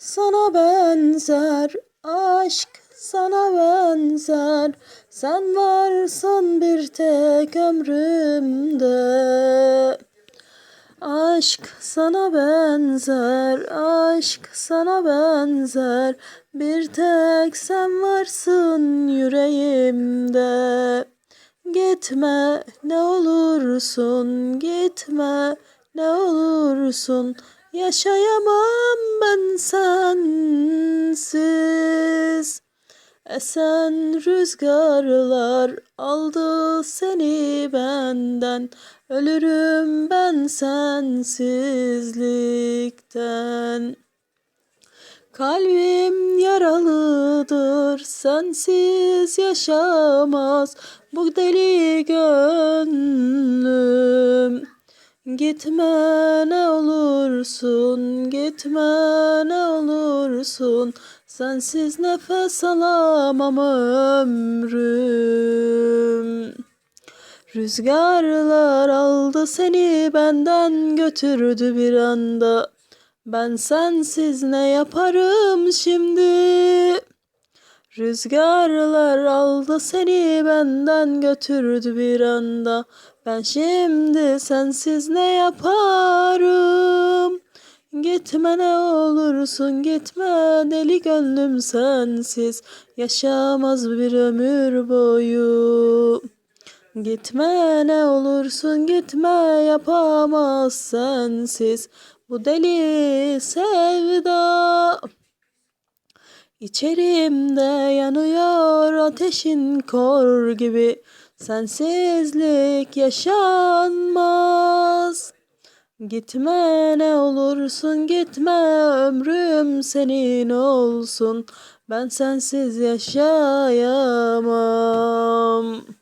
sana benzer, aşk sana benzer. Sen varsın bir tek ömrümde. Aşk sana benzer, aşk sana benzer. Bir tek sen varsın yüreğimde. Gitme ne olursun, gitme ne olursun. Yaşayamam ben sensiz. Esen rüzgarlar aldı seni benden. Ölürüm ben sensizlikten. Kalbim yaralıdır, sensiz yaşamaz bu deli gönlüm. Gitme ne olursun, gitme ne olursun. Sensiz nefes alamam ömrüm. Rüzgarlar aldı seni benden götürdü bir anda. Ben sensiz ne yaparım şimdi? Rüzgarlar aldı seni benden götürdü bir anda. Ben şimdi sensiz ne yaparım? Gitme ne olursun gitme deli gönlüm sensiz yaşamaz bir ömür boyu. Gitme ne olursun gitme yapamaz sensiz bu deli sevda. İçerimde yanıyor ateşin kor gibi sensizlik yaşanmaz. Gitme ne olursun gitme ömrüm senin olsun ben sensiz yaşayamam.